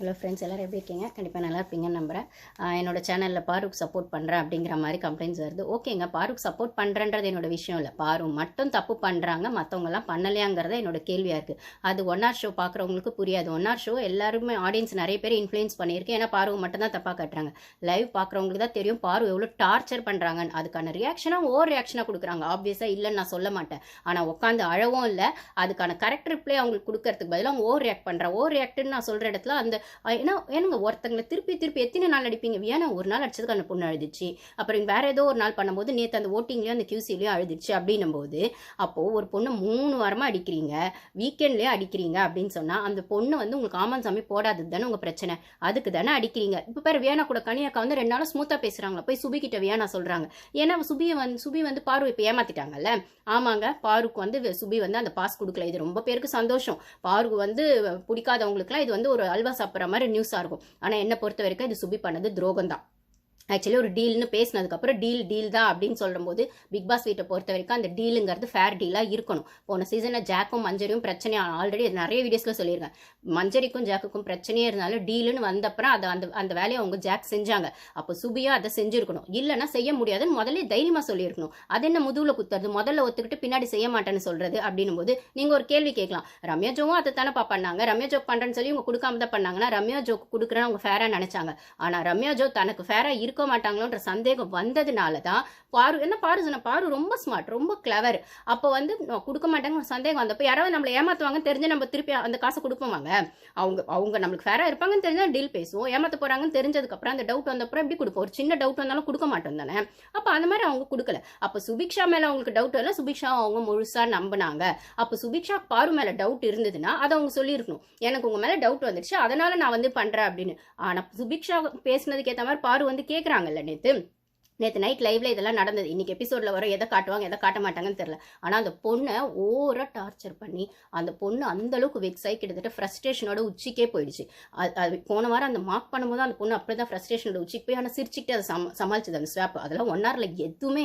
Hello friends எல்லோரும் எப்படி இருக்கீங்க? கண்டிப்பாக நல்லா இருப்பீங்கன்னு நம்புகிறேன் என்னோடய என்னோட சேனலில் பாருக் சப்போர்ட் பண்ணுறேன் அப்படிங்கிற மாதிரி கம்ப்ளைண்ட்ஸ் வருது. ஓகேங்க பாருக் சப்போர்ட் பண்ணுறன்றது என்னோட விஷயம் இல்லை. பாரு மட்டும் தப்பு பண்ணுறாங்க மற்றவங்கலாம் பண்ணலையாங்கிறத என்னோட கேள்வியாக இருக்குது அது ஒன் ஆர் ஷோ பார்க்குறவங்களுக்கு புரியாது. ஒன் ஆர் ஷோ எல்லாருமே ஆடியன்ஸ் நிறைய பேர் இன்ஃப்ளூயன்ஸ் பண்ணியிருக்கு. ஏன்னா பாரு மட்டும் தான் தப்பாக காட்டுறாங்க. லைவ் பார்க்குறவங்களுக்கு தான் தெரியும் பாரு எவ்வளோ டார்ச்சர் பண்ணுறாங்கன்னு அதுக்கான ரியாக்ஷனாக ஓவர் ரியாக்ஷனாக கொடுக்குறாங்க. ஆப்வியஸாக இல்லைன்னு நான் சொல்ல மாட்டேன். ஆனால் உட்காந்து அழவும் இல்லை. அதுக்கான கரெக்ட் ரிப்ளை அவங்களுக்கு கொடுக்கறதுக்கு பதிலாக அவங்க ஓவர் ரியாக்ட் பண்ணுறேன் ஓவர் ரியாக்ட்னு நான் சொல்கிற இடத்துல அந்த ஏன்னா ஏனுங்க ஒருத்தங்களை திருப்பி திருப்பி எத்தனை நாள் அடிப்பீங்க? ஏன்னா ஒரு நாள் அடிச்சதுக்கு அந்த பொண்ணு அழுதுச்சு. அப்புறம் வேற ஏதோ ஒரு நாள் பண்ணும்போது நேற்று அந்த ஓட்டிங்லேயும் அந்த கியூசிலையும் அழுதுச்சு அப்படின்னும் போது அப்போது ஒரு பொண்ணு மூணு வாரமாக அடிக்கிறீங்க. வீக்கெண்ட்லேயே அடிக்கிறீங்க அப்படின்னு சொன்னால் அந்த பொண்ணு வந்து உங்களுக்கு காமன் சாமி போடாதது தானே உங்கள் பிரச்சனை. அதுக்கு தானே அடிக்கிறீங்க. இப்போ பேர் வேணா கூட கனியாக்கா வந்து ரெண்டு நாளும் ஸ்மூத்தாக பேசுகிறாங்களா போய் சுபி கிட்ட வேணா சொல்கிறாங்க ஏன்னா சுபியை வந்து சுபி வந்து பார்வை இப்போ ஏமாத்திட்டாங்கல்ல. ஆமாங்க பாருக்கு வந்து சுபி வந்து அந்த பாஸ் கொடுக்கல. இது ரொம்ப பேருக்கு சந்தோஷம். பாருக்கு வந்து பிடிக்காதவங்களுக்குலாம் இது வந்து ஒரு அல்வா சாப்பிட்ற மாதிரி நியூஸாக இருக்கும். ஆனால் என்னை பொறுத்த வரைக்கும் இது சுபி பண்ணது துரோகம் தான் ஆக்சுவலி ஒரு டீல்னு பேசினதுக்கப்புறம் டீல் டீல் தான் அப்படின்னு சொல்லும்போது பிக் பாஸ் வீட்டை பொறுத்த வரைக்கும் அந்த டீலுங்கிறது ஃபேர் டீலாக இருக்கணும். போன சீசனில் ஜாக்கும் மஞ்சரியும் பிரச்சனையாக ஆல்ரெடி நிறைய வீடியோஸில் சொல்லியிருக்கேன். மஞ்சரிக்கும் ஜாக்குக்கும் பிரச்சனையே இருந்தாலும் டீலுன்னு வந்தப்புறம் அதை அந்த அந்த வேலையை அவங்க ஜாக் செஞ்சாங்க. அப்போ சுபியாக அதை செஞ்சுருக்கணும். இல்லைன்னா செய்ய முடியாதுன்னு முதல்ல தைரியமாக சொல்லியிருக்கணும். அது என்ன முதுவில் குத்துறது? முதல்ல ஒத்துக்கிட்டு பின்னாடி செய்ய மாட்டேன்னு சொல்கிறது அப்படின்னும் போது நீங்கள் ஒரு கேள்வி கேட்கலாம். ரம்யா ஜோவும் அதை தானேப்பா பண்ணாங்க. ரம்யா ஜோக் பண்ணுறேன்னு சொல்லி இவங்க கொடுக்காம தான் பண்ணாங்கன்னா ரம்யா ஜோக் கொடுக்குறேன்னு அவங்க ஃபேராக நினச்சாங்க. ஆனால் ரம்யா ஜோ தனக்கு ஃபேராக இருக்க மாட்டாங்களோன்ற சந்தேகம் வந்ததுனால தான் பாரு என்ன பாரு சொன்ன பாரு ரொம்ப ஸ்மார்ட் ரொம்ப கிளவர் அப்போ வந்து கொடுக்க மாட்டாங்க சந்தேகம் வந்தப்போ யாராவது நம்மளை ஏமாத்துவாங்கன்னு தெரிஞ்சு நம்ம திருப்பி அந்த காசை கொடுப்போமாங்க அவங்க அவங்க நம்மளுக்கு ஃபேராக இருப்பாங்கன்னு தெரிஞ்சால் டீல் பேசுவோம். ஏமாற்ற போகிறாங்கன்னு தெரிஞ்சதுக்கப்புறம் அந்த டவுட் வந்தப்புறம் எப்படி கொடுப்போம்? ஒரு சின்ன டவுட் வந்தாலும் கொடுக்க மாட்டோம் தானே? அப்போ அந்த மாதிரி அவங்க கொடுக்கல. அப்போ சுபிக்ஷா மேலே அவங்களுக்கு டவுட் வரல. சுபிக்ஷா அவங்க முழுசாக நம்பினாங்க. அப்போ சுபிக்ஷா பாரு மேலே டவுட் இருந்ததுன்னா அதை அவங்க சொல்லியிருக்கணும். எனக்கு உங்கள் மேலே டவுட் வந்துடுச்சு அதனால் நான் வந்து பண்ணுறேன் அப்படின்னு. ஆனால் சுபிக்ஷா பேசுனதுக்கு ஏற்ற மாதிரி பாரு வந்து கேட்குறாங்கல்ல நேற்று நேற்று நைட் லைவ்ல இதெல்லாம் நடந்தது. இன்னைக்கு எபிசோட்ல வர எதை காட்டுவாங்க எதை காட்ட மாட்டாங்கன்னு தெரியல. ஆனால் அந்த பொண்ணை ஓவராக டார்ச்சர் பண்ணி அந்த பொண்ணு அந்த அளவுக்கு வெக்ஸ் ஆகி கிட்டத்தட்ட ஃப்ரஸ்ட்ரேஷனோட உச்சிக்கே போயிடுச்சு. அது அது போன வாரம் அந்த மார்க் பண்ணும்போது அந்த பொண்ணு அப்படியே தான் ஃப்ரஸ்ட்ரேஷனோட உச்சிக்கு போய் ஆனால் சிரிச்சுக்கிட்டு அதை சம சமாளிச்சது அந்த ஸ்வாப் அதெல்லாம் ஒன் ஹவரில் எதுவுமே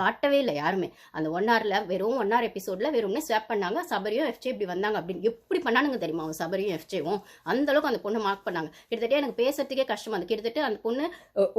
காட்டவே இல்லை யாருமே. அந்த ஒன் ஹவரில் வெறும் ஒன் ஹவர் எபிசோடில் வெறும்னே ஸ்வாப் பண்ணாங்க. சபரியும் எஃப்ஜே இப்படி வந்தாங்க அப்படின்னு. எப்படி பண்ணானுங்க தெரியுமா அவன் சபரியும் எஃப்ஜேவும் அந்த அளவுக்கு அந்த பொண்ணு மார்க் பண்ணாங்க. கிட்டத்தட்ட எனக்கு பேசுறதுக்கே கஷ்டமா இருந்தது. கிட்டத்தட்ட அந்த பொண்ணு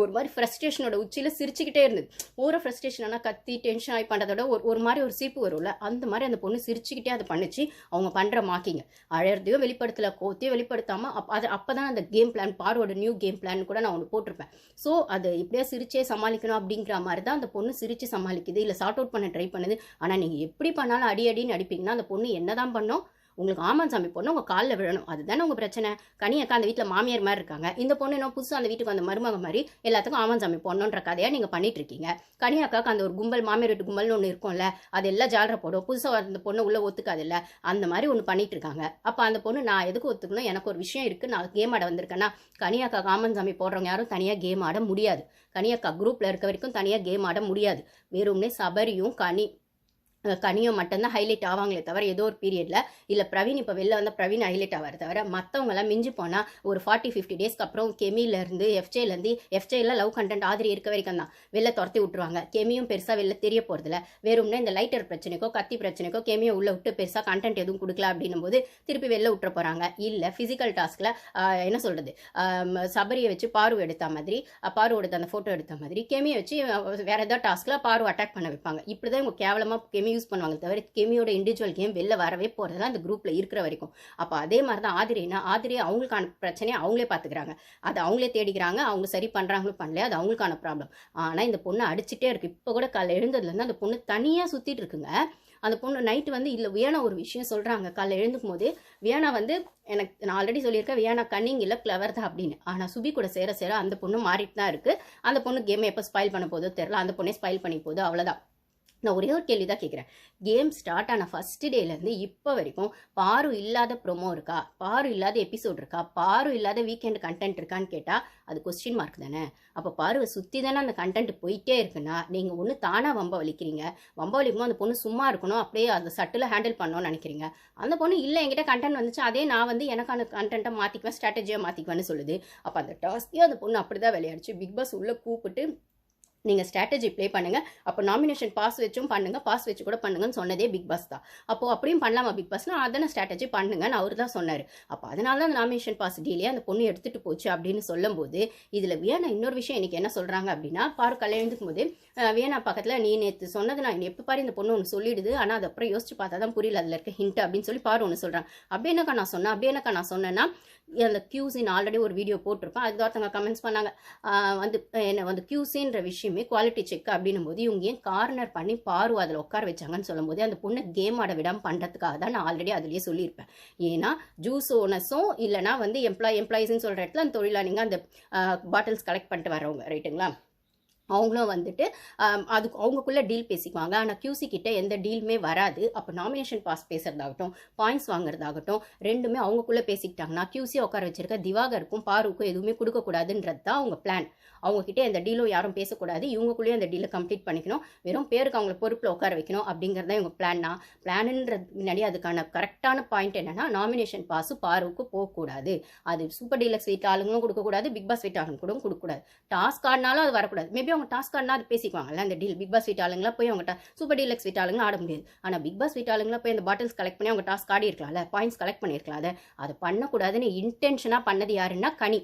ஒரு மாதிரி ஃப்ரஸ்ட்ரேஷனோட உச்சியில் சிரிச்சுக்கிட்டே இருந்தது. ஒரு ஃப்ரஸ்ட்ரேஷன் ஆனால் கத்தி டென்ஷன் ஆகி பண்ணுறதோட ஒரு ஒரு மாதிரி ஒரு சீப்பு வரும்ல? அந்த மாதிரி அந்த பொண்ணு சிரிச்சுக்கிட்டே அதை பண்ணிச்சு. அவங்க பண்ணுற மாக்கிங்க அழறதையும் வெளிப்படுத்தல கோத்தையும் வெளிப்படுத்தாமல் அப் அது அப்போ தான் அந்த கேம் பிளான் பாரோட நியூ கேம் பிளான் கூட நான் ஒன்று போட்டிருப்பேன். ஸோ அது இப்படியே சிரிச்சே சமாளிக்கணும் அப்படிங்கிற மாதிரி தான் அந்த பொண்ணு சிரிச்சு சமாளிக்குது. இல்லை சார்ட் அவுட் பண்ண ட்ரை பண்ணுது. ஆனால் நீங்கள் எப்படி பண்ணாலும் அடி அடின்னு அடிப்பீங்கன்னா அந்த பொண்ணு என்னதான் பண்ணோம் உங்களுக்கு ஆமாம் சாமி பொண்ணு உங்கள் காலில் விழணும். அதுதானே உங்கள் பிரச்சனை. கனி அக்கா அந்த வீட்டில் மாமியார் மாதிரி இருக்காங்க. இந்த பொண்ணு என்ன புதுசாக அந்த வீட்டுக்கு வந்த மருமக மாதிரி எல்லாத்துக்கும் ஆமாம் சாமி பொண்ணுன்ற கதையாக நீங்கள் பண்ணிட்டு இருக்கீங்க. கனி அக்காவுக்கு அந்த ஒரு கும்பல் மாமியார் வீட்டு கும்பல்னு ஒன்று இருக்கும்ல அது எல்லாம் ஜாலரை போடும். புதுசாக அந்த பொண்ணு உள்ளே ஒத்துக்காது இல்லை அந்த மாதிரி ஒன்று பண்ணிட்டு இருக்காங்க. அப்போ அந்த பொண்ணு நான் எதுக்கு ஒத்துக்கணும்? எனக்கு ஒரு விஷயம் இருக்குது நான் கேம் ஆட வந்திருக்கேன்னா கனியாக்கா ஆமன் சாமி போடுறவங்க யாரும் தனியாக கேம் ஆட முடியாது. கனியாக்கா குரூப்பில் இருக்க வரைக்கும் தனியாக கேம் ஆட முடியாது. வெறும்னே சபரியும் கனி கனியும் மட்டும்தான் ஹைலைட் ஆவாங்களே தவிர ஏதோ ஒரு பீரியடில் இல்லை பிரவீன் இப்போ வெளில வந்த பிரவீன் ஹைலைட் ஆவார் தவிர மற்றவங்களாம் மிஞ்சி போனால் ஒரு ஃபார்ட்டி ஃபிஃப்டி டேஸ்க்கு அப்புறம் கெமியிலேருந்து எஃப்ஜேலேருந்து எஃப்ஜேயில் லவ் கண்டென்ட் ஆதிரி இருக்க வரைக்கும் தான். வெளில துரத்தி விட்டுருவாங்க. கெமியும் பெருசாக வெளில தெரிய போகிறதில்ல வெறும்னா இந்த லைட்டர் பிரச்சனைக்கோ கத்தி பிரச்சனைக்கோ கெமியை உள்ள விட்டு பெருசாக கண்டென்ட் எதுவும் கொடுக்கல அப்படின்னும் போது திருப்பி வெளில விட்டுற போகிறாங்க இல்லை ஃபிசிக்கல் டாஸ்கில் என்ன சொல்கிறது சபரியை வச்சு பாரு எடுத்த மாதிரி பார்வை எடுத்த அந்த ஃபோட்டோ எடுத்த மாதிரி கெமியை வச்சு வேறு ஏதாவது டாஸ்கில் பாரு அட்டாக் பண்ண வைப்பாங்க. இப்படி தான் இவங்க கேவலமாக கெமி யூஸ் பண்ணுவாங்க. தவிர கெமியோட இண்டிவிஜுவல் கேம் வெளில வரவே போகிறதுல அந்த குரூப்பில் இருக்கிற வரைக்கும். அப்போ அதே மாதிரி தான் ஆதிரினா ஆதிரியை அவங்களுக்கான பிரச்சனையை அவங்களே பார்த்துக்கிறாங்க அதை அவங்களே தேடிக்கிறாங்க. அவங்க சரி பண்ணுறாங்களோ பண்ணல அது அவங்களுக்கான ப்ராப்ளம் ஆனால் இந்த பொண்ணு அடிச்சுட்டே இருக்கு. இப்போ கூட காலைல எழுந்ததுலேருந்து அந்த பொண்ணு தனியாக சுற்றிட்டு இருக்குங்க. அந்த பொண்ணு நைட்டு வந்து இல்லை வியானா ஒரு விஷயம் சொல்கிறாங்க காலைல எழுந்துக்கும் போது வியானா வந்து எனக்கு நான் ஆல்ரெடி சொல்லியிருக்கேன் வியானா கன்னிங் இல்லை கிளவர் தான் அப்படின்னு. ஆனால் சுபி கூட சேர சேர அந்த பொண்ணு மாறிட்டு தான் இருக்குது அந்த பொண்ணு கேமை எப்போ ஸ்பைல் பண்ண போதோ தெரில அந்த பொண்ணே ஸ்பைல் பண்ணி போதோ அவ்வளோதான் நான் ஒரே ஒரு கேள்வி தான் கேட்குறேன் கேம் ஸ்டார்ட் ஆன ஃபஸ்ட்டு டேலேருந்து இப்போ வரைக்கும் பாரு இல்லாத ப்ரோமோ இருக்கா? பாரு இல்லாத எபிசோட் இருக்கா? பாரு இல்லாத வீக்கெண்ட் கண்டென்ட் இருக்கான்னு கேட்டால் அது கொஸ்டின் மார்க் தானே? அப்போ பாருவை சுற்றி தானே அந்த கண்டென்ட் போயிட்டே இருக்குன்னா நீங்கள் ஒன்று தானாக வம்ப வலிக்கிறீங்க. வம்ப வலிக்கும்போது அந்த பொண்ணு சும்மா இருக்கணும் அப்படியே அந்த சட்டில் ஹேண்டில் பண்ணணும்னு நினைக்கிறீங்க. அந்த பொண்ணு இல்லை என்கிட்ட கண்டென்ட் வந்துச்சு அதே நான் வந்து எனக்கான கண்டென்ட்டை மாற்றிக்குவேன் ஸ்ட்ராட்டஜியாக மாற்றிக்குவேன்னு சொல்லுது. அப்போ அந்த டாஸ்க்கே அந்த பொண்ணு அப்படி தான் விளையாடுச்சு. பிக் பாஸ் உள்ளே கூப்பிட்டு நீங்கள் ஸ்ட்ராட்டஜி ப்ளே பண்ணுங்கள் அப்போ நாமினேஷன் பாஸ் வச்சும் பண்ணுங்கள் பாஸ் வச்சு கூட பண்ணுங்கன்னு சொன்னதே பிக் பாஸ் தான். அப்போ அப்படியும் பண்ணலாமா பிக் பாஸ்னா அதனை ஸ்ட்ராட்டஜி பண்ணுங்கன்னு அவர் தான் சொன்னார். அப்போ அதனால தான் அந்த நாமினேஷன் பாஸ் டீலே அந்த பொண்ணு எடுத்துகிட்டு போச்சு அப்படின்னு சொல்லும்போது இதில் வியனா இன்னொரு விஷயம் எனக்கு என்ன சொல்கிறாங்க அப்படின்னா பாரு கல்யாணத்துக்கும் போது வியனா பக்கத்தில் நீ நேற்று சொன்னது நான் எப்போ பாரு இந்த பொண்ணு ஒன்று சொல்லிடுது. ஆனால் அது அப்புறம் யோசிச்சு பார்த்தா தான் புரியல. அதில் இருக்க ஹிண்ட் அப்படின்னு சொல்லி பாரு ஒன்று சொல்கிறாங்க அப்படி என்னக்கா நான் சொன்னேன்? அப்படி என்னக்கா நான் சொன்னேன்னா அந்த கியூசின் ஆல்ரெடி ஒரு வீடியோ போட்டிருப்பேன். அதுக்கு ஒருத்தவங்க கமெண்ட்ஸ் பண்ணாங்க. வந்து என்ன வந்து கியூசின்ற விஷயமே குவாலிட்டி செக் அப்படின்னும் போது இவங்க ஏன் கார்னர் பண்ணி பாரு அதில் உட்கார வச்சாங்கன்னு சொல்லும்போது அந்த பொண்ணை கேம் ஆட விடாமல் பண்ணுறதுக்காக தான் நான் ஆல்ரெடி அதுலேயே சொல்லியிருப்பேன். ஏன்னா ஜூஸ் ஓனர்ஸும் இல்லைனா வந்து எம்ப்ளாய் எம்ப்ளாயிஸ்ன்னு சொல்கிற இடத்துல அந்த தொழிலாளிங்க அந்த பாட்டில்ஸ் கலெக்ட் பண்ணிட்டு வரவங்க ரைட்டுங்களா அவங்களும் வந்துட்டு அது அதுக்கு டீல் பேசிக்குவாங்க. ஆனால் கியூசி கிட்ட எந்த டீலுமே வராது. அப்போ நாமினேஷன் பாஸ் பேசுறதாகட்டும் பாயிண்ட்ஸ் வாங்குறதாகட்டும் ரெண்டுமே அவங்கக்குள்ளே பேசிக்கிட்டாங்கன்னா கியூசி உட்கார வச்சிருக்க திவாகருக்கும் பாருக்கும் எதுவுமே கொடுக்கக்கூடாதுன்றது தான் அவங்க பிளான் அவங்கக்கிட்ட எந்த டீலும் யாரும் பேசக்கூடாது. இவங்களுக்குள்ளேயே அந்த டீலை கம்ப்ளீட் பண்ணிக்கணும். வெறும் பேருக்கு அவங்கள பொறுப்பில் உட்கார வைக்கணும் அப்படிங்கிறது தான் இவங்க பிளான்னா பிளானுன்றது முன்னாடி அதுக்கான கரெக்டான பாயிண்ட் என்னன்னா நாமினேஷன் பாஸ் பாருக்கு போகக்கூடாது. அது சூப்பர் டீலக்ஸ் வீட்டு ஆளுங்களும் கொடுக்கக்கூடாது பிக் பாஸ் வீட்டு ஆளுங்க கூட கொடுக்கக்கூடாது. டாஸ்க் ஆடினாலும் அது வரக்கூடாது. மேபி அவங்க டாஸ்க் ஆடினா அது பேசிக்குவாங்கல்ல அந்த டீல் பிக் பாஸ் வீட்டு ஆளுங்களா போய் அவங்க சூப்பர் டீலக்ஸ் வீட்டு ஆளுங்க ஆட முடியாது. ஆனால் பிக் பாஸ் வீட்டு ஆளுங்களா போய் அந்த பாட்டில்ஸ் கலெக்ட் பண்ணி அவங்க டாஸ்க் ஆடி இருக்கலாம்ல பாயிண்ட்ஸ் கலெக்ட் பண்ணியிருக்கலாம் அதை அதை பண்ணக்கூடாதுன்னு இன்டென்ஷனாக பண்ணது யாருன்னா கனி.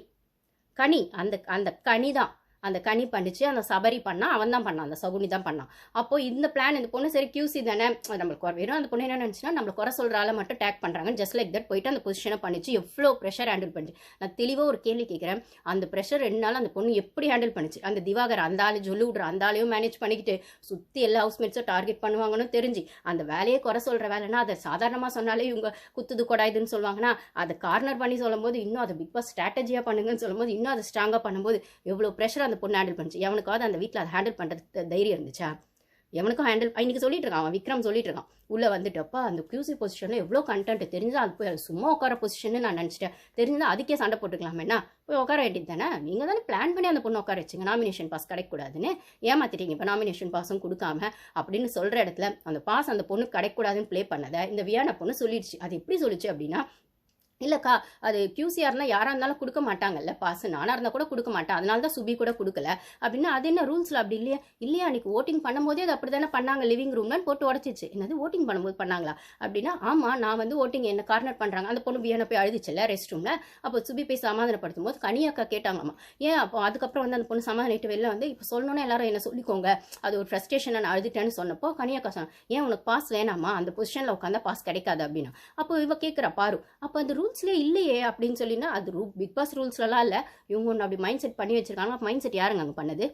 கனி அந்த அந்த கனி தான் அந்த கனி பண்ணிச்சு அந்த சபரி பண்ணா அவன் தான் பண்ணான் அந்த சகுனி தான் பண்ணான். அப்போ இந்த பிளான் இந்த பொண்ணு சரி கியூசி தானே அது நம்மளுக்கு வெறும் அந்த பொண்ணு என்ன நினச்சுன்னா நம்மளை குறை சொல்கிற ஆளை மட்டும் டேக் பண்ணுறாங்க ஜஸ்ட் லைக் தட் போயிட்டு அந்த பொசிஷனை பண்ணிச்சு. எவ்வளோ ப்ரெஷர் ஹேண்டில் பண்ணிச்சு. நான் தெளிவாக ஒரு கேள்வி கேட்குறேன் அந்த ப்ரெஷர் ரெண்டு நாள் அந்த பொண்ணு எப்படி ஹேண்டில் பண்ணுச்சு? அந்த திவாகர் அந்த ஆள் சொல்லி விட்ற அந்த ஆளையும் மேனேஜ் பண்ணிக்கிட்டு சுற்றி எல்லா ஹவுஸ்மேட்ஸும் டார்கெட் பண்ணுவாங்கன்னு தெரிஞ்சு அந்த வேலையை குறை சொல்கிற வேலைன்னா அதை சாதாரணமாக சொன்னாலே இவங்க குத்துது கொடாயுதுன்னு சொல்லுவாங்கன்னா அதை கார்னர் பண்ணி சொல்லும்போது இன்னும் அதை பிக் பாஸ் ஸ்ட்ராட்டஜியாக பண்ணுங்கன்னு சொல்லும்போது இன்னும் அதை ஸ்ட்ராங்காக பண்ணும்போது எவ்வளோ ப்ரெஷர் அந்த அந்த பொண்ணு ஹேண்டில் பண்ணுச்சு. எவனுக்காவது அந்த வீட்டில் அதை ஹேண்டில் பண்ணுறது தைரியம் இருந்துச்சா? எவனுக்கும் ஹேண்டில் இன்றைக்கி சொல்லிட்டு இருக்கான் அவன் விக்ரம் சொல்லிட்டு இருக்கான். உள்ளே வந்துட்டப்பா அந்த கியூசி பொசிஷனில் எவ்வளோ கண்டென்ட் தெரிஞ்சா அது போய் அது சும்மா உட்கார பொசிஷன் நான் நினச்சிட்டேன். தெரிஞ்சால் அதுக்கே சண்டை போட்டுக்கலாமேனா போய் உட்கார வேண்டியது தானே? நீங்கள் தானே பிளான் பண்ணி அந்த பொண்ணு உட்கார வச்சுங்க. நாமினேஷன் பாஸ் கிடைக்கக்கூடாதுன்னு ஏமாத்திட்டீங்க. இப்போ நாமினேஷன் பாஸும் கொடுக்காம அப்படின்னு சொல்கிற இடத்துல அந்த பாஸ் அந்த பொண்ணு கிடைக்கூடாதுன்னு ப்ளே பண்ணதை இந்த வியான பொண்ணு சொல்லிடுச்சு. அது எப்படி சொல்லிச்சு அப்படின்னா இல்லைக்கா அது கியூசிஆர்னா யாராக இருந்தாலும் கொடுக்க மாட்டாங்கல்ல பாஸ் நானாக இருந்தால் கூட கொடுக்க மாட்டேன் அதனால தான் சுபி கூட கொடுக்கல. அப்படின்னா அது என்ன ரூல்ஸில் அப்படி இல்லையா? இல்லையா அன்னைக்கு ஓட்டிங் பண்ணும்போதே அது அப்படி தானே பண்ணாங்க லிவிங் ரூம்லாம் போட்டு உடச்சிச்சு. என்னது ஓட்டிங் பண்ணும்போது பண்ணாங்களா? அப்படின்னா ஆமாம் நான் வந்து ஓட்டிங் என்ன கார்னர் பண்ணுறாங்க அந்த பொண்ணு பியான போய் அழுதுச்சுல்ல ரெஸ்ட் ரூமில் அப்போ சுபி போய் சமாதானப்படுத்தும் போது கனியாக்கா கேட்டாங்கம்மா ஏன் அப்போ அதுக்கப்புறம் வந்து அந்த பொண்ணு சமாதானிட்டு வெளில வந்து இப்போ சொல்லணும்னா எல்லாரும் என்ன சொல்லிக்கோங்க. அது ஒரு ஃப்ரஸ்ட்ரேஷன் நான் அழுதுட்டேன்னு சொன்னப்போ கனியாக்கா சொன்னேன் ஏன் உனக்கு பாஸ் வேணாமா? அந்த பொசிஷனில் உட்காந்தா பாஸ் கிடைக்காது அப்படின்னா. அப்போ இவ கேட்குறா பாரு அப்போ அந்த ரூல்ஸ்லேயே இல்லையே அப்படின்னு சொல்லினா அது ரூ பிக் பாஸ் ரூல்ஸ்லலாம் இல்லை. இவங்க ஒன்று அப்படி மைண்ட் செட் பண்ணி வச்சிருக்காங்க. மைண்ட் செட் யாருங்க அங்கே பண்ணது?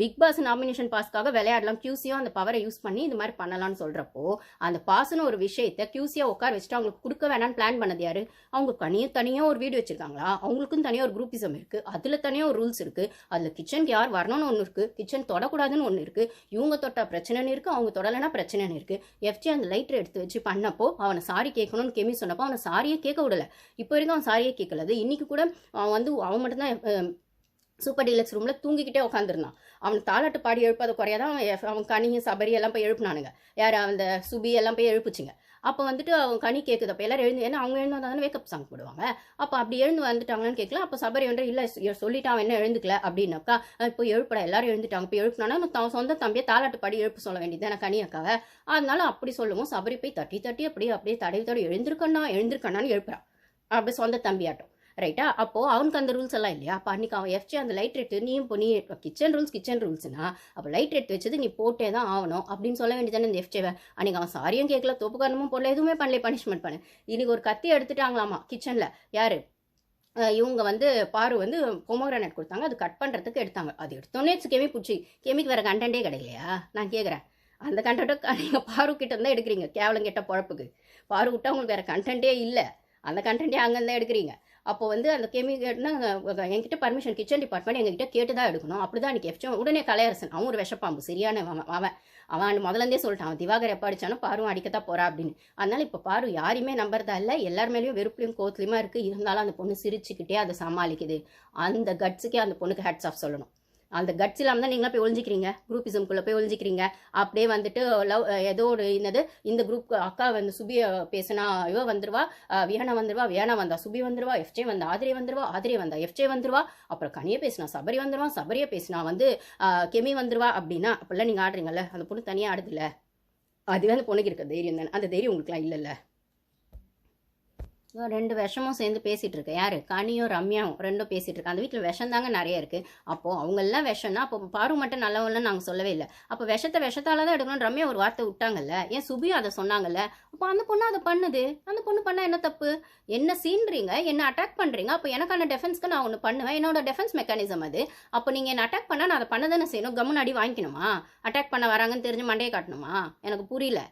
பிக் பாஸ் நாமினேஷன் பாஸ்க்காக விளையாடலாம். கியூசியோ அந்த பவரை யூஸ் பண்ணி இது மாதிரி பண்ணலாம்னு சொல்கிறப்போ அந்த பாஸ்னு ஒரு விஷயத்தை கியூசியாக உட்கார வச்சுட்டு அவங்களுக்கு கொடுக்க வேணாம்னு பிளான் பண்ணது யாரு? அவங்க தனியாக தனியாக ஒரு வீடு வச்சிருக்காங்களா? அவங்களுக்கும் தனியாக ஒரு குரூப்பிசம் இருக்குது அதில் தனியாக ஒரு ரூல்ஸ் இருக்குது அதில் கிச்சனுக்கு யார் வரணும்னு ஒன்று இருக்குது கிச்சன் தொடக்கூடாதுன்னு ஒன்று இருக்குது இவங்க தொட்டா பிரச்சனைன்னு இருக்குது அவங்க தொடலைன்னா பிரச்சனைன்னு இருக்குது எஃப்ஜி அந்த லைட்டர் எடுத்து வச்சு பண்ணப்போ அவனை சாரி கேட்கணும்னு கெமி சொன்னப்போ அவனை சாரியே கேட்க விடல. இப்போ வரைக்கும் அவன் சாரியே கேட்கல. அது இன்னைக்கு கூட அவன் வந்து அவன் மட்டும்தான் சூப்பர் டீலக்ஸ் ரூமில் தூங்கிக்கிட்டே உட்காந்துருந்தான் அவன் தாலாட்டு பாடி எழுப்பாத குறையாதான் அவன் அவன் கனியும் சபரி எல்லாம் போய் எழுப்புனானுங்க. யார் அந்த சுபி எல்லாம் போய் எழுப்புச்சுங்க. அப்போ வந்துட்டு அவன் கனி கேட்குது அப்போ எல்லாரும் எழுந்து ஏன்னா அவங்க எழுந்து வந்தாங்க வேக்கப் சாங் போடுவாங்க. அப்போ அப்படி எழுந்து வந்துட்டாங்கன்னு கேட்கல அப்போ சபரி வந்து இல்லை சொல்லிட்டான் அவன் என்ன எழுந்துக்கல? அப்படின்னாக்கா இப்போ எழுப்படா எல்லாரும் எழுந்துட்டாங்க. இப்போ எழுப்பினானா அவன் தன் சொந்த தம்பியை தாலாட்டு பாடி எழுப்பு சொல்ல வேண்டியது எனக்கு கனி அக்காவை. அதனால அப்படி சொல்லுவோம் சபரி போய் தட்டி தட்டி அப்படியே அப்படியே தடவி தடவி எழுந்திருக்கண்ணா எழுந்திருக்கண்ணான்னு எழுப்புறான் அப்படி சொந்த தம்பியாட்டம். ரைட்டா அப்போ அவனுக்கு அந்த ரூல்ஸ் எல்லாம் இல்லையா? அப்போ அன்றைக்கி அவன் எஃப்ஜி அந்த லைட் எடுத்து நீ இப்போ நீ கிச்சன் ரூல்ஸ் கிச்சன் ரூல்ஸ்னா அப்போ லைட் எடுத்து வச்சது நீ போட்டே தான் ஆகணும் அப்படின்னு சொல்ல வேண்டியதானே இந்த எஃப்ஜேவை அன்றைக்கி அவன் சாரியும் கேட்கல தோப்புக்காரணமும் போடல எதுவுமே பண்ணல பனிஷ்மெண்ட் பண்ணு இன்னைக்கு ஒரு கத்தி எடுத்துட்டாங்களாமா கிச்சனில் யார்? இவங்க வந்து பாரு வந்து பொமோகிரானட் கொடுத்தாங்க அது கட் பண்ணுறதுக்கு எடுத்தாங்க. அது எடுத்தோன்னே கெமி பிடிச்சி கெமிக்கு வேறு கண்டென்ட்டே கிடைக்கலையா? நான் கேட்குறேன் அந்த கண்டென்ட்டை நீங்கள் பாரு கிட்ட இருந்தால் எடுக்கிறீங்க கேவலம் கெட்ட பொழப்புக்கு. பாரு விட்டா உங்களுக்கு வேறு கண்டென்ட்டே இல்லை. அந்த கண்டென்ட்டே அங்கேருந்து எடுக்கிறீங்க. அப்போ வந்து அந்த கெமி என்கிட்ட பர்மிஷன் கிச்சன் டிபார்ட்மெண்ட் எங்ககிட்ட கேட்டு தான் எடுக்கணும் அப்படி தான் எனக்கு எஃப்ச்சோம் உடனே கலையரசன் அவன் ஒரு விஷப்பாம்பு சரியான அவன் அவன் அவன். முதலேருந்தே சொல்லிட்டான் அவன் திவாகர் எப்போ அடித்தானோ பாரும் அடிக்கத்தான் போறா அப்படின்னு. அதனால இப்போ பாரு யாரையுமே நம்புறதா இல்லை. எல்லார் மேலேயும் வெறுப்புலையும் கோத்துலையுமா இருக்குது இருந்தாலும் அந்த பொண்ணு சிரிச்சுக்கிட்டே அதை சமாளிக்குது. அந்த கட்ஸுக்கே அந்த பொண்ணுக்கு ஹெட்ஸ் ஆஃப் சொல்லணும். அந்த கட்ஸ் இல்லாமல் தான் நீங்களாம் போய் ஒழிஞ்சிக்கிறீங்க குரூப்பிசம்குள்ளே போய் ஒழிஞ்சிக்கிறீங்க அப்படியே வந்துட்டு லவ் ஏதோ ஒரு என்னது இந்த குரூப் அக்கா வந்து சுபியை பேசினா இவ வந்துருவா. வியானா வந்துருவா வியானா வந்தா சுபி வந்துருவா எஃப்ஜே வந்தா ஆதிரே வந்துருவா ஆதிரே வந்தா எஃப்ஜே வந்துருவா. அப்புறம் கனியை பேசினா சபரி வந்துருவா சபரியை பேசினா வந்து கெமி வந்துருவா அப்படின்னா அப்படிலாம் நீங்கள் ஆடுறீங்கல்ல அந்த பொண்ணு தனியாக ஆடுதுல்ல. அதுவே அந்த பொண்ணுக்கு இருக்க தைரியம் தானே. அந்த தைரியம் உங்களுக்குலாம் இல்லைல்ல. ஸோ ரெண்டு விஷமும் சேர்ந்து பேசிகிட்டு இருக்கு யாரு? கனியும் ரம்யாவும் ரெண்டும் பேசிகிட்டு இருக்கு அந்த வீட்டில் விஷம் தாங்க நிறைய இருக்குது அப்போது அவங்க எல்லாம் விஷம்னா அப்போ பாரு மட்டும் நல்லவங்கன்னு நாங்கள் சொல்லவே இல்லை. அப்போ விஷத்தை விஷத்தால் தான் எடுக்கணும் ரம்யா ஒரு வார்த்தை விட்டாங்கல்ல. ஏன் சுபியும் அதை சொன்னாங்கல்ல? அப்போ அந்த பொண்ணு அதை பண்ணுது. அந்த பொண்ணு பண்ணால் என்ன தப்பு? என்ன சீன்றீங்க? என்ன அட்டாக் பண்ணுறீங்க அப்போ எனக்கான டெஃபென்ஸ்க்கு நான் ஒன்று பண்ணுவேன். என்னோட டெஃபென்ஸ் மெக்கானிசம் அது. அப்போ நீங்கள் என்ன அட்டாக் பண்ணால் நான் அதை பண்ண தானே செய்யணும்? கம்முன்னு அடி வாங்கிக்கணுமா? அட்டாக் பண்ண வராங்கன்னு தெரிஞ்சு மண்டையை காட்டணுமா? எனக்கு புரியல.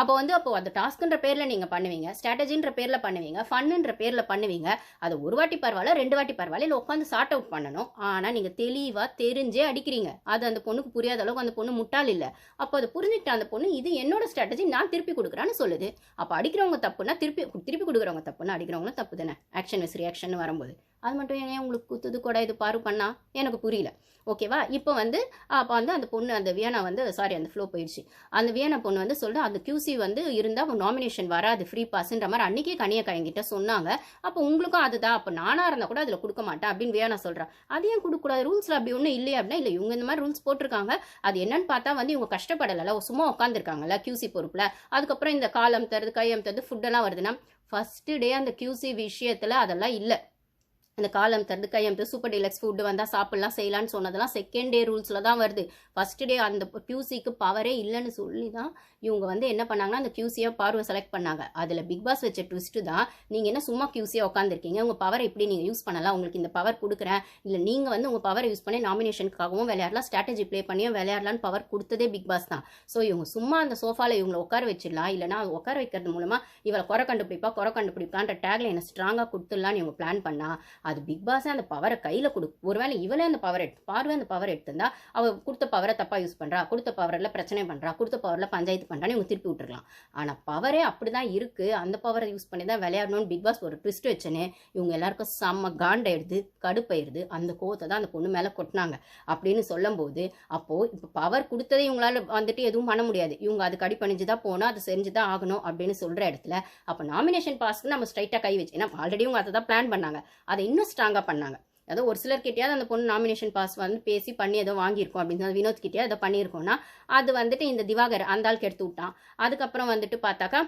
அப்போ வந்து அப்போ அந்த டாஸ்க்குன்ற பேரில் நீங்கள் பண்ணுவீங்க ஸ்ட்ராட்டஜின்ற பேரில் பண்ணுவீங்க ஃபன்னுன்ற பேரில் பண்ணுவீங்க அது ஒரு வாட்டி பரவாயில்ல ரெண்டு வாட்டி பரவாயில்ல இல்லை உட்காந்து சார்ட் அவுட் பண்ணணும். ஆனால் நீங்கள் தெளிவாக தெரிஞ்சே அடிக்கிறீங்க. அது அந்த பொண்ணுக்கு புரியாத அளவுக்கு அந்த பொண்ணு முட்டால் இல்லை. அப்போ அதை புரிஞ்சுக்கிட்ட அந்த பொண்ணு இது என்னோட ஸ்ட்ராட்டஜி நான் திருப்பி கொடுக்குறான்னு சொல்லுது. அப்போ அடிக்கிறவங்க தப்புனா திருப்பி திருப்பி கொடுக்குறவங்க தப்புனா அடிக்கிறவங்களும் தப்பு தானே? ஆக்ஷன் விஸ் ரியாக்ஷன் வரும்போது. அது மட்டும் ஏன் உங்களுக்கு குத்துது கூட இது பாரு பண்ணா? எனக்கு புரியல. ஓகேவா இப்போ வந்து அப்போ வந்து அந்த பொண்ணு அந்த வியனா வந்து சாரி அந்த ஃப்ளோ போயிடுச்சு. அந்த வியனா பொண்ணு வந்து சொல்லிட்டு அந்த கியூசி வந்து இருந்தால் நாமினேஷன் வராது ஃப்ரீ பாஸ்ன்ற மாதிரி அன்றைக்கே கனியக்கா என்கிட்ட சொன்னாங்க. அப்போ உங்களுக்கும் அதுதான் அப்போ நானாக இருந்தால் கூட அதில் கொடுக்க மாட்டேன் அப்படின்னு வியனா சொல்கிறேன் அது ஏன் கொடுக்கக்கூடாது ரூல்ஸில் அப்படி ஒன்றும் இல்லை அப்படின்னா இல்லை இவங்க இந்த மாதிரி ரூல்ஸ் போட்டிருக்காங்க. அது என்னன்னு பார்த்தா வந்து இவங்க கஷ்டப்படலை சும்மா உட்காந்துருக்காங்கல்ல கியூசி பொறுப்பில். அதுக்கப்புறம் இந்த காலம் தருது கையம் தருது ஃபுட்டெல்லாம் வருதுன்னா ஃபஸ்ட்டு டே அந்த கியூசி விஷயத்தில் அதெல்லாம் இல்லை. அந்த காலம் தருது கையம் சூப்பர் டீலக்ஸ் ஃபுட்டு வந்தால் சாப்பிட்லாம் செய்யலாம்னு சொன்னதெல்லாம் செகண்ட் டே ரூல்ஸில் தான் வருது. ஃபர்ஸ்ட் டே அந்த கியூசிக்கு பவரே இல்லைன்னு சொல்லி தான் இவங்க வந்து என்ன பண்ணாங்கன்னா அந்த கியூசியாக பார்வை செலக்ட் பண்ணாங்க. அதில் பிக் பாஸ் வச்ச ட்விஸ்ட்டு தான் நீங்கள் என்ன சும்மா கியூசியாக உட்காந்துருக்கீங்க உங்கள் பவரை இப்படி நீங்கள் யூஸ் பண்ணலாம் உங்களுக்கு இந்த பவர் கொடுக்குறேன். இல்லை நீங்கள் வந்து உங்கள் பவரை யூஸ் பண்ணி நாமினேஷனுக்காகவும் விளையாடலாம் ஸ்ட்ராட்டஜி ப்ளே பண்ணியும் விளையாடலான்னு பவர் கொடுத்ததே பிக் பாஸ் தான். ஸோ இவங்க சும்மா அந்த சோஃபாவில் இவங்களை உட்கார வச்சிடலாம் இல்லைனா உட்கார வைக்கிறது மூலமாக இவளை குறை கண்டுபிடிப்பா குறை கண்டுபிடிப்பான்ற டேக்ல என்ன ஸ்ட்ராங்காக கொடுத்துடலான்னு இவங்க பிளான் பண்ணால் அது பிக் பாஸே அந்த பவரை கையில் கொடு. ஒருவேளை இவளே அந்த பவர் எடுத்து பார்வை அந்த பவர் எடுத்திருந்தா அவ கொடுத்த பவரை தப்பாக யூஸ் பண்ணுறா கொடுத்த பவரில் பிரச்சனை பண்ணுறா கொடுத்த பவரில் பஞ்சாயத்து பண்ணுறான்னு இவங்க திருப்பி விட்டுருக்கலாம் ஆனால் பவரே அப்படி தான் இருக்குது அந்த பவரை யூஸ் பண்ணி தான் விளையாடணும்னு பிக் பாஸ் ஒரு ட்விஸ்ட் வச்சுன்னு இவங்க எல்லாருக்கும் செம்ம காண்டாயிடுது கடுப்பாயிடுது அந்த கோவத்தை தான் அந்த பொண்ணு மேலே கொட்டினாங்க. அப்படின்னு சொல்லும்போது அப்போது இப்போ பவர் கொடுத்ததே இவங்களால வந்துட்டு எதுவும் பண்ண முடியாது. இவங்க அது அடிப்பணிஞ்சு தான் போகணும் அது செஞ்சு தான் ஆகணும் அப்படின்னு சொல்கிற இடத்துல அப்போ நாமினேஷன் பாஸ்க்கு நம்ம ஸ்ட்ரைட்டாக கை வச்சு ஏன்னா ஆல்ரெடி இவங்க அதை தான் பிளான் பண்ணாங்க. அதை இன்னும் ஸ்ட்ராங்காக பண்ணாங்க. அதாவது ஒரு சிலர் கிட்டேயாவது அந்த பொண்ணு நாமினேஷன் பாஸ் வந்து பேசி பண்ணி ஏதோ வாங்கியிருக்கோம் அப்படின்னு சொல்லி வினோத் கிட்டே அதை பண்ணியிருக்கோம்னா அது வந்துட்டு இந்த திவாகர் அந்த ஆளுக்கு எடுத்து விட்டான். அதுக்கப்புறம் வந்துட்டு பார்த்தாக்கா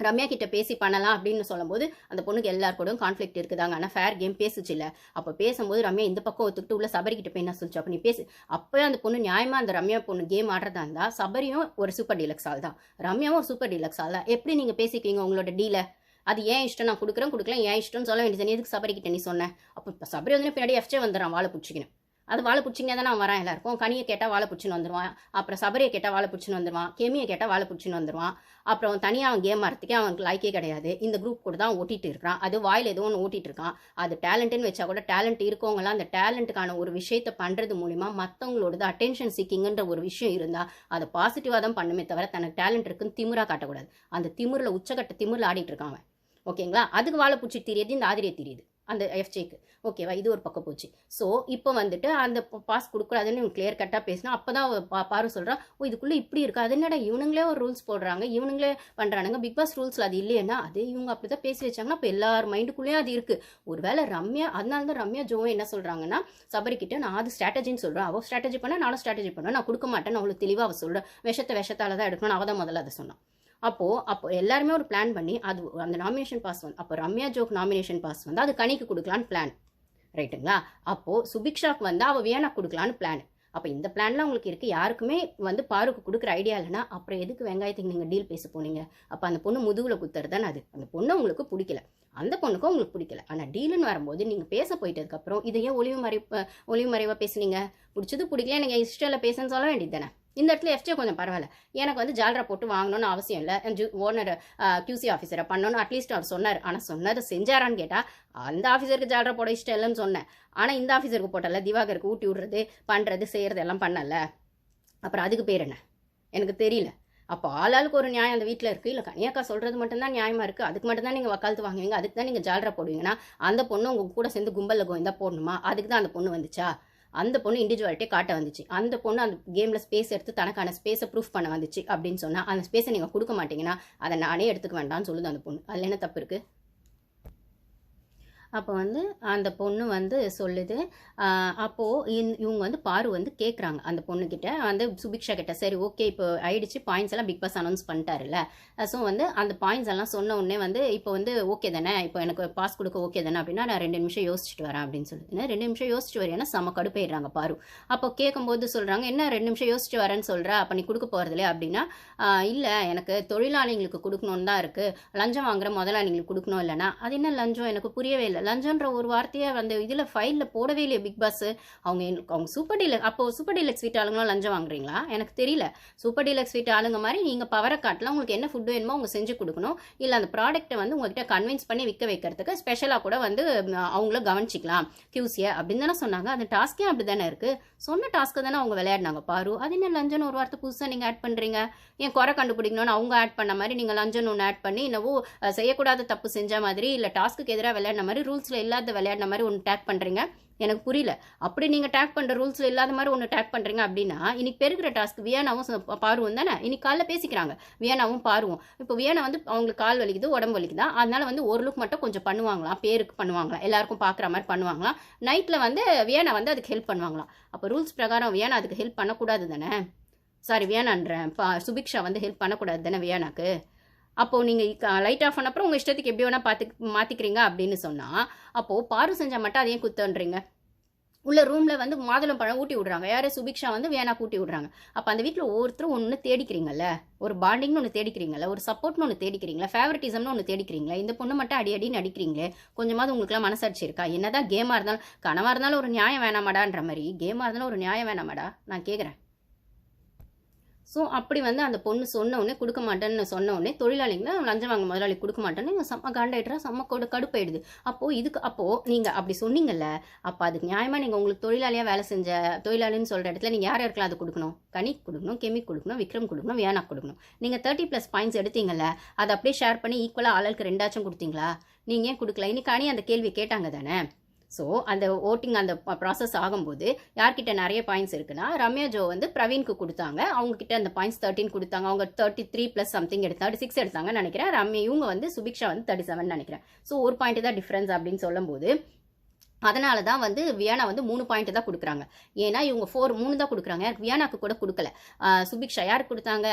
ரம்யா கிட்ட பேசி பண்ணலாம் அப்படின்னு சொல்லும்போது அந்த பொண்ணுக்கு எல்லார் கூடயும் கான்ஃப்ளிக்ட் இருக்குதாங்க ஆனால் ஃபேர் கேம் பேசுச்சு இல்லை. அப்போ பேசும்போது ரம்யா இந்த பக்கம் ஒத்துக்கிட்டு உள்ள சபரி கிட்ட போய் என்ன சொல்லிச்சு? அப்போ நீ பேசு. அப்போயே அந்த பொண்ணு நியாயமாக அந்த ரம்யா பொண்ணு கேம் ஆடுறதா இருந்தால் சபரியும் ஒரு சூப்பர் டீலக்ஸ் ஆள் தான். ரம்யாவும் ஒரு சூப்பர் டீலக்ஸ் ஆள் தான். எப்படி நீங்கள் பேசிக்குவீங்க உங்களோட டீலை அது ஏன் இஷ்டம்? நான் கொடுக்குறேன் கொடுக்கல. ஏன் இஷ்டம்னு சொல்ல வேண்டியது எதுக்கு சபரி கிட்ட நீ சொன்னேன் அப்போ இப்போ சபரி வந்து பின்னாடி எஃப்ஜே வந்துடுறான் வாழை பிடிச்சிக்கணும் அது வாழை பிடிச்சிங்க தான் நான் வரேன் எல்லாருக்கும். கனியை கேட்டால் வாழை பிடிச்சின்னு வந்துடுவான் அப்புறம் சபரியை கேட்டால் வாழை பிடிச்சின்னு வந்துடுவான் கெமியை கேட்டால் வாழை பிடிச்சின்னு வந்துடுவான் அப்புறம் தனியாக அவன் கேம் ஆடுறதுக்கே அவனுக்கு லைக்கே கிடையாது. இந்த குரூப் கூட தான் ஓட்டிட்டு இருக்கான் அது வாயில் ஏதோ ஒன்று ஓட்டிட்டு இருக்கான். அது டேலண்ட்டுன்னு வச்சா கூட டேலண்ட் இருக்கவங்களாம் அந்த டேலண்ட்டுக்கான ஒரு விஷயத்தை பண்ணுறது மூலிமா மற்றவங்களோடது அட்டென்ஷன் சீக்கிங்கிற ஒரு விஷயம் இருந்தால் அதை பாசிட்டிவாக தான் பண்ணுமே தவிர தனக்கு டேலண்ட் இருக்குன்னு திமிரா காட்டக்கூடாது. அந்த திமிரில் உச்சக்கட்ட திமிரில் ஆடிட்டு இருக்கான் அவன். ஓகேங்களா? அதுக்கு வாழைப்பூச்சி தெரியுது இந்த ஆதிரியை தெரியுது அந்த எஃப்ஜேக்கு ஓகேவா? இது ஒரு பக்கம் போச்சு. ஸோ இப்போ வந்துட்டு அந்த பாஸ் கொடுக்கூடாதுன்னு இவங்க கிளியர் கட்டாக பேசினா அப்போ தான் பா பாரு சொல்கிறான் ஓ இதுக்குள்ளே இப்படி இருக்கு? அது என்னடா இவனுங்களே ஒரு ரூல்ஸ் போடுறாங்க இவனுங்களே பண்ணுறானுங்க பிக் பாஸ் ரூல்ஸில் அது இல்லையன்னா அது இவங்க அப்படி தான் பேசி வச்சாங்கன்னா இப்போ எல்லார் மைண்டுக்குள்ளேயும் அது இருக்குது ஒரு வேளை ரம்யா அதனால தான் ரம்யா ஜோவும் என்ன சொல்கிறாங்கன்னா சபரிக்கிட்ட நான் அது ஸ்ட்ராட்டஜின்னு சொல்கிறேன் அவள் ஸ்ட்ராட்டஜி பண்ண நானும் ஸ்ட்ராட்டஜி பண்ணுவேன். நான் கொடுக்க மாட்டேன்னு அவ்வளோ தெளிவாக அவள் சொல்கிறேன் விஷத்தை விஷத்தால் தான் எடுக்கணும் அவள் தான் முதல்ல அதை சொன்னான் அப்போது அப்போ எல்லாருமே ஒரு பிளான் பண்ணி அது அந்த நாமினேஷன் பாஸ் வந்து அப்போ ரம்யா ஜோக் நாமினேஷன் பாஸ் வந்து அது கணிக்கு கொடுக்கலான்னு பிளான் ரைட்டுங்களா அப்போது சுபிக்ஷாக்கு வந்து அவள் வேணா கொடுக்கலான்னு பிளான் அப்போ இந்த பிளான்லாம் உங்களுக்கு இருக்குது யாருக்குமே வந்து பாருக்கு கொடுக்குற ஐடியா இல்லைன்னா அப்புறம் எதுக்கு வெங்காயத்துக்கு நீங்கள் டீல் பேச போனீங்க? அப்போ அந்த பொண்ணு முதுகில் குத்துறது தானே அது. அந்த பொண்ணு உங்களுக்கு பிடிக்கல. அந்த பொண்ணுக்கும் உங்களுக்கு பிடிக்கல. ஆனால் டீலுன்னு வரும்போது நீங்கள் பேச போயிட்டதுக்கப்புறம் இதை ஏன் ஒளிவு மறை ஒளிவு மறைவாக பேசுனீங்க? பிடிச்சது பிடிக்கல எனக்கு இஷ்டம் இல்லை பேசுன்னு சொல்ல வேண்டியது தானே? இந்த இடத்துல எஃப்ஜே கொஞ்சம் பரவாயில்ல. எனக்கு வந்து ஜால்ரா போட்டு வாங்கணும்னு அவசியம் இல்லை. ஓனர் கியூசி ஆஃபீஸரை பண்ணணும்னு அட்லீஸ்ட் அவர் சொன்னார். ஆனால் சொன்னதை செஞ்சாரான்னு கேட்டால் அந்த ஆஃபீஸருக்கு ஜால்ரா போட இஷ்டம் இல்லைன்னு சொன்னேன். ஆனால் இந்த ஆஃபீஸருக்கு போட்டல திவாகருக்கு ஊட்டி விடுறது பண்ணுறது செய்கிறது எல்லாம் பண்ணல. அப்புறம் அதுக்கு பேர் என்ன? எனக்கு தெரியல. அப்போ ஆளாளுக்கு ஒரு நியாயம் அந்த வீட்டில் இருக்குது இல்லை கனியாக்கா சொல்கிறது மட்டும்தான் நியாயமாக இருக்குது அதுக்கு மட்டும்தான் நீங்கள் வக்காலத்து வாங்குவீங்க. அதுக்கு தான் நீங்கள் ஜால்ரா போடுவீங்கன்னா அந்த பொண்ணு உங்கள் கூட சேர்ந்து கும்பலில் கோயந்தா போடணுமா? அதுக்கு தான் அந்த பொண்ணு வந்துச்சா? அந்த பொண்ணு இண்டிவிஜுவாலிட்டியை காட்ட வந்துச்சு. அந்த பொண்ணு அந்த கேமில் ஸ்பேஸ் எடுத்து தனக்கான ஸ்பேஸை ப்ரூஃப் பண்ண வந்துச்சு அப்படின்னு சொன்னால் அந்த ஸ்பேஸை நீங்கள் கொடுக்க மாட்டீங்கன்னா அதை நானே எடுத்துக்க வேண்டாம்னு சொல்லுது அந்த பொண்ணு. அதில் என்ன தப்பு இருக்குது அப்போ வந்து அந்த பொண்ணு வந்து சொல்லுது அப்போது இந்- இவங்க வந்து பாரு வந்து கேட்குறாங்க அந்த பொண்ணுக்கிட்ட வந்து சுபிக்ஷா கிட்ட சரி ஓகே இப்போ ஆயிடுச்சு. பாயிண்ட்ஸ் எல்லாம் பிக் பாஸ் அனௌன்ஸ் பண்ணிட்டாருல்ல. ஸோ வந்து அந்த பாயிண்ட்ஸ் எல்லாம் சொன்ன உடனே வந்து இப்போ வந்து ஓகே தானே. இப்போ எனக்கு பாஸ் கொடுக்க ஓகே தானே. அப்படின்னா நான் ரெண்டு நிமிஷம் யோசிச்சுட்டு வரேன். அப்படின்னு சொல்லுது ரெண்டு நிமிஷம் யோசிச்சு வரேன்னா செம கடுப்பாயிடுறாங்க பாரு. அப்போ கேட்கும்போது சொல்கிறாங்க என்ன ரெண்டு நிமிஷம் யோசிச்சு வரேன்னு சொல்கிற அப்போ நீ கொடுக்க போகிறதில்ல அப்படின்னா இல்லை எனக்கு தொழிலாளிங்களுக்கு கொடுக்கணுன்னு தான் இருக்குது லஞ்சம் வாங்குற முதலாளிங்களுக்கு கொடுக்கணும் இல்லைனா அது என்ன லஞ்சம்? எனக்கு புரியவே இல்லை. லஞ்சம்ன்ற ஒரு வார்த்தையை அந்த இதில் ஃபைலில் போடவே இல்லையே பிக் பாஸ் அவங்க அவங்க சூப்பர் டீலக்ஸ் அப்போ சூப்பர் டீலக்ஸ் வீட்டு ஆளுங்களாம் லஞ்சம் வாங்குறீங்களா? எனக்கு தெரியல. சூப்பர் டீலக்ஸ் வீட்டு ஆளுங்க மாதிரி நீங்கள் பவரை காட்டலாம். உங்களுக்கு என்ன ஃபுட் வேணுமோ அவங்க செஞ்சு கொடுக்கணும். இல்லை அந்த ப்ராடக்ட்டை வந்து உங்ககிட்ட கன்வின்ஸ் பண்ணி விற்க வைக்கிறதுக்கு ஸ்பெஷலாக கூட வந்து அவங்கள கவனிச்சிக்கலாம். கியூசியை அப்படின்னு தானே சொன்னாங்க. அந்த டாஸ்க்கே அப்படி தானே இருக்குது சொன்ன டாஸ்க்கு தானே அவங்க விளையாடினாங்க. பாரு அது என்ன லஞ்சம்னு ஒரு வார்த்தை புதுசாக நீங்கள் ஆட் பண்ணுறீங்க ஏன் குறை கண்டுபிடிக்கணும்னு அவங்க ஆட் பண்ண மாதிரி நீங்கள் லஞ்சம்னு ஒன்று ஆட் பண்ணி என்னவோ செய்யக்கூடாத தப்பு செஞ்ச மாதிரி இல்லை டாஸ்க்கு எதிராக விளையாடின மாதிரி ரூல்ஸில் இல்லாத விளையாடின மாதிரி ஒன்று டேக் பண்ணுறீங்க எனக்கு புரியல. அப்படி நீங்கள் டேக் பண்ணுற ரூல்ஸில் இல்லாத மாதிரி ஒன்று டேக் பண்ணுறீங்க அப்படின்னா இன்னைக்கு பெருகிற டாஸ்க் வியானாவும் பாருவோம் தானே? இன்னைக்கு காலைல பேசிக்கிறாங்க. வியானாவும் பாருவோம். இப்போ வியானா வந்து அவங்களுக்கு கால் வலிக்குது உடம்பு வலிக்குதா? அதனால வந்து ஒரு லுக் மட்டும் கொஞ்சம் பண்ணுவாங்களாம். பேருக்கு பண்ணுவாங்களாம். எல்லாருக்கும் பார்க்குற மாதிரி பண்ணுவாங்களாம். நைட்டில் வந்து வியானா வந்து அதுக்கு ஹெல்ப் பண்ணுவாங்களாம். அப்போ ரூல்ஸ் பிரகாரம் வியானா அதுக்கு ஹெல்ப் பண்ணக்கூடாது தானே? சாரி வியானான்றேன். பா சுபிக்ஷா வந்து ஹெல்ப் பண்ணக்கூடாது தானே வியானாக்கு? அப்போது நீங்கள் லைட் ஆஃப் பண்ண அப்புறம் உங்கள் இஷ்டத்துக்கு எப்படி வேணால் பார்த்து மாற்றிக்கிறீங்க அப்படின்னு சொன்னால் அப்போது பாரு செஞ்சால் மட்டும் அதையும் குத்தன்றீங்க. உள்ள ரூமில் வந்து மாதுளம் பழம் ஊட்டி விடுறாங்க. யாரும் சுபிக்ஷா வந்து வேணா கூட்டி விடுறாங்க. அப்போ அந்த வீட்டில் ஒவ்வொருத்தரும் ஒன்று தேடிக்கிறீங்கல்ல? ஒரு பாண்டிங்னு ஒன்று தேடிக்கிறீங்கல்ல? ஒரு சப்போர்ட்னு ஒன்று தேடிக்கிறீங்களா ஃபேவரட்டிசம்னு ஒன்று தேடிக்கிறீங்களா இந்த பொண்ணு மட்டும் அடி அடி நடிக்கிறீங்களே கொஞ்சமாவது உங்களுக்குலாம் மனசாட்சி இருக்கா? என்னதான் கேமாக இருந்தாலும் கனவாக இருந்தாலும் ஒரு நியாயம் வேணாமாடான்ற மாதிரி கேமாக இருந்தாலும் ஒரு நியாயம் வேணாமாடா? நான் கேட்குறேன் ஸோ அப்படி வந்து அந்த பொண்ணு சொன்ன உடனே கொடுக்க மாட்டேன்னு சொன்ன உடனே தொழிலாளிங்களை லஞ்சம் வாங்க முதலாளி கொடுக்க மாட்டேன்னு செம்ம காண்டாயிட்டுறா செம்ம கொடு கடுப்பாயிடுது. அப்போது இதுக்கு அப்போது நீங்கள் அப்படி சொன்னீங்கல்ல அப்போ அதுக்கு நியாயமாக நீங்கள் உங்களுக்கு தொழிலாளியாக வேலை செஞ்ச தொழிலாளின்னு சொல்கிற இடத்துல நீங்கள் யார் யாருக்கெல்லாம் அது கொடுக்கணும்? கனிக் கொடுக்கணும் கெமிக் கொடுக்கணும் விக்ரம் கொடுக்கணும் வியானா கொடுக்கணும். நீங்கள் தேர்ட்டி ப்ளஸ் பாயிண்ட்ஸ் எடுத்தீங்கல்ல அதை அப்படியே ஷேர் பண்ணி ஈக்குவலாக ஆளுக்கு ரெண்டாச்சும் கொடுத்தீங்களா? நீங்கள் ஏன் கொடுக்கல? இன்னைக்கு அணி அந்த கேள்வி கேட்டாங்க தானே? ஸோ அந்த ஓட்டிங் அந்த ப்ராசஸ் ஆகும்போது யார்கிட்ட நிறைய பாயிண்ட்ஸ் இருக்குன்னா ரம்யா ஜோ வந்து பிரவீனுக்கு கொடுத்தாங்க. அவங்கக்கிட்ட அந்த பாயிண்ட்ஸ் தேர்ட்டின் கொடுத்தாங்க. அவங்க தேர்ட்டி த்ரீ ப்ளஸ் சம்திங் எடுத்தாங்க. தேர்ட்டி சிக்ஸ் எடுத்தாங்கன்னு நினைக்கிறேன். ரம்யா இவங்க வந்து சுபிக்ஷா வந்து தேர்ட்டி செவன் நினைக்கிறேன். ஸோ ஒரு பாயிண்ட் தான் டிஃப்ரென்ஸ் அப்படின்னு சொல்லும்போது அதனால தான் வந்து வியானா வந்து மூணு பாயிண்ட் தான் கொடுக்குறாங்க. ஏன்னா இவங்க ஃபோர் மூணு தான் கொடுக்குறாங்க. யாருக்கு வியானாக்கு கூட கொடுக்கல. சுபிக்ஷா யாருக்கு கொடுத்தாங்க?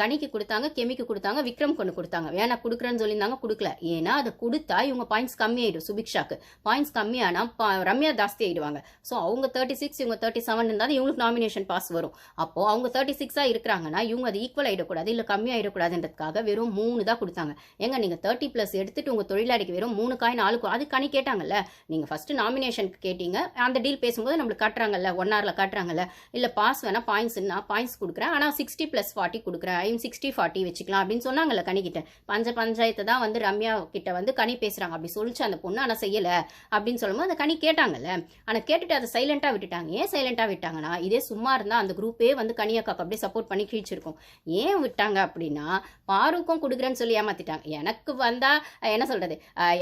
கனிக்கு கொடுத்தாங்க கெமிக்கு கொடுத்தாங்க விக்ரம் கொண்டு கொடுத்தாங்க. வியானா கொடுக்குறேன்னு சொல்லியிருந்தாங்க கொடுக்கல. ஏன்னா அதை கொடுத்தா இவங்க பாயிண்ட்ஸ் கம்மியாயிடும் சுபிக்ஷாக்கு. பாயிண்ட்ஸ் கம்மியானா ரம்யா ஜாஸ்தி ஆயிடுவாங்க. ஸோ அவங்க தேர்ட்டி சிக்ஸ் இவங்க தேர்ட்டி செவன் இருந்தால் இவங்களுக்கு நாமினேஷன் பாஸ் வரும். அப்போ அவங்க தேர்ட்டி சிக்ஸாக இருக்கிறாங்கன்னா இவங்க அது ஈக்குவல் ஆகிடக்கூடாது இல்லை கம்மியாயிடக்கூடாதுன்றதுக்காக வெறும் மூணு தான் கொடுத்தாங்க. ஏங்க நீங்கள் தேர்ட்டி ப்ளஸ் எடுத்துட்டு உங்கள் தொழிலாளிக்கு வெறும் மூணு காய் நாலு அது கனி கேட்டாங்கல்ல. நீங்கள் ஃபஸ்ட்டு நாமினேஷனுக்கு கேட்டீங்க. அந்த டீல் பேசும்போது நம்மளுக்கு காட்டுறாங்கல்ல ஒன் ஹவரில் காட்டுறாங்கல்ல. இல்லை பாஸ் வேணால் பாயிண்ட்ஸ் நான் பாயிண்ட்ஸ் கொடுக்குறேன். ஆனால் சிக்ஸ்டி ப்ளஸ் ஃபார்ட்டி கொடுக்குறேன். ஐம் சிக்ஸ்டி ஃபார்ட்டி வச்சுக்கலாம் அப்படின்னு சொன்னாங்கல்ல கனிக்கிட்ட பஞ்ச பஞ்சாயத்தை தான் வந்து ரம்யா கிட்ட வந்து கனி பேசுகிறாங்க அப்படி சொல்லிச்சு அந்த பொண்ணு ஆனால் செய்யலை அப்படின்னு சொல்லும்போது அந்த கனி கேட்டாங்கல்ல. ஆனால் கேட்டுட்டு அதை சைலண்ட்டாக விட்டுட்டாங்க. ஏன் சைலண்ட்டாக விட்டாங்கன்னா இதே சும்மா இருந்தால் அந்த குரூப்பே வந்து கனியாக்காக்கு அப்படியே சப்போர்ட் பண்ணி கிழிச்சிருக்கும். ஏன் விட்டாங்க அப்படின்னா பாருக்கும் கொடுக்குறேன்னு சொல்லி ஏமாத்திட்டாங்க. எனக்கு வந்தால் என்ன சொல்றது?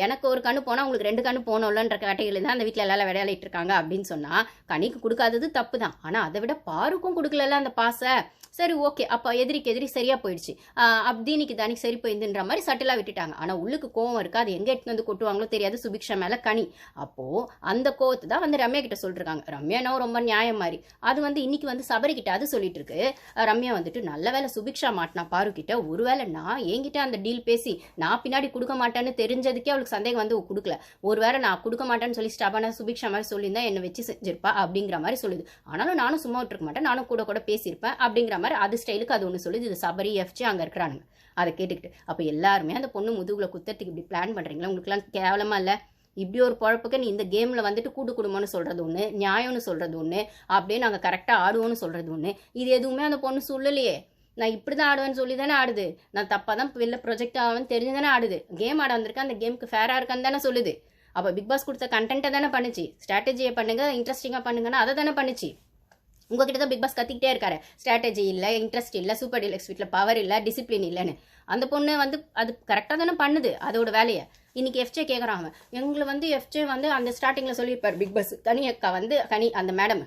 எனக்கு ஒரு கண்ணு போனால் உங்களுக்கு ரெண்டு கண்ணு போனோம்லன்ற கேட்டகிரியில் தான் அந்த வீட்டில் எல்லாம் விளையாடிட்டு இருக்காங்க அப்படின்னு சொன்னா கனிக்கு கொடுக்காதது தப்பு தான் ஆனால் அதை விட பாருக்கும் கொடுக்கல அந்த பாசை. சரி ஓகே. அப்போ எதிரிக்கு எதிரி சரியாக போயிடுச்சு. ஆஹ் தீனிக்கு தானிக்கு சரி போயிருந்துன்ற மாதிரி சட்டிலாக விட்டுட்டாங்க. ஆனால் உள்ளுக்கு கோவம் இருக்கு? அது எங்கே எடுத்து வந்து கொட்டுவாங்களோ தெரியாது. சுபிக்ஷா மேலே கனி. அப்போது அந்த கோவத்தை தான் வந்து ரம்யா கிட்ட சொல்லிருக்காங்க. ரம்யானா ரொம்ப நியாயம் மாதிரி. அது வந்து இன்னைக்கு வந்து சபரி கிட்ட அது சொல்லிட்டு இருக்கு ரம்யா வந்துட்டு நல்ல வேலை சுபிக்ஷா மாட்டினா பாரு கிட்ட. ஒருவேளை நான் என்கிட்ட அந்த டீல் பேசி நான் பின்னாடி கொடுக்க மாட்டேன்னு தெரிஞ்சதுக்கே அவளுக்கு சந்தேகம் வந்து கொடுக்கல. ஒருவேளை நான் கொடுக்க மாட்டேன்னு சொல்லி ஸ்டாபான சுபிக்ஷா மாதிரி சொல்லியிருந்தா என்னை வச்சு செஞ்சிருப்பா அப்படிங்கிற மாதிரி சொல்லுது. ஆனாலும் நானும் சும்மா விட்டுருக்க மாட்டேன். நானும் கூட கூட பேசியிருப்பேன் அப்படிங்கிற மாதிரி அது ஸ்டைலுக்கு அது ஒன்று சொல்லுது. இது சபரி எஃப்ஜி அங்கே இருக்கிறானுங்க. அதை கேட்டுக்கிட்டு அப்போ எல்லாருமே அந்த பொண்ணு முதுகில் குத்துறதுக்கு இப்படி பிளான் பண்ணுறீங்களா உங்களுக்குலாம் கேவலமாக இல்லை? இப்படி ஒரு பொழப்புக்கு நீ இந்த கேமில் வந்துட்டு கூட்டு குடும்பம்னு சொல்கிறது ஒன்று நியாயம்னு சொல்கிறது ஒன்று அப்படியே நாங்கள் கரெக்டாக ஆடுவோம்னு சொல்கிறது ஒன்று இது எதுவுமே அந்த பொண்ணு சொல்லலையே. நான் இப்படி தான் ஆடுவேன்னு சொல்லி தானே ஆடுது. நான் தப்பாக தான் வெளில ப்ரொஜெக்ட் ஆகும்னு தெரிஞ்சு தானே ஆடுது. கேம் ஆட வந்திருக்கேன் அந்த கேமுக்கு ஃபேராக இருக்கான்னு தானே சொல்லுது. அப்போ பிக் பாஸ் கொடுத்த கண்டென்ட்டை தானே பண்ணுச்சு. ஸ்ட்ராட்டஜியை பண்ணுங்க இன்ட்ரெஸ்டிங்காக பண்ணுங்கன்னா அதை தானே பண்ணுச்சு. உங்ககிட்ட தான் பிக் பாஸ் கத்திக்கிட்டே இருக்காரு. ஸ்ட்ராட்டஜி இல்லை இன்ட்ரெஸ்ட் இல்லை சூப்பர் டிலக்ஸ் வீட்டில் பவர் இல்லை டிசிப்ளின் இல்லைன்னு. அந்த பொண்ணு வந்து அது கரெக்டாக தானே பண்ணுது அதோட வேலையை. இன்னைக்கு எஃப்ஜே கேட்குறாங்க எங்களை வந்து எஃப்ஜே வந்து அந்த ஸ்டார்டிங்கில் சொல்லியிருப்பார் பிக் பாஸ் கனி அக்கா வந்து கனி அந்த மேடம்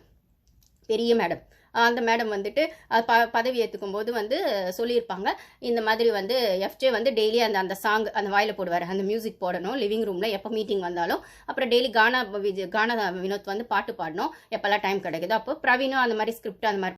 பெரிய மேடம் அந்த மேடம் வந்துட்டு ப பதவி ஏற்றுக்கும் போது வந்து சொல்லியிருப்பாங்க. இந்த மாதிரி வந்து எஃப்ஜே வந்து டெய்லி அந்த அந்த சாங் அந்த வாயில் போடுவார். அந்த மியூசிக் போடணும் லிவிங் ரூமில் எப்போ மீட்டிங் வந்தாலும். அப்புறம் டெய்லி கானா விஜய் கானா வினோத் வந்து பாட்டு பாடணும். எப்போல்லாம் டைம் கிடைக்குதோ அப்போ பிரவீனும் அந்த மாதிரி ஸ்கிரிப்ட் அந்த மாதிரி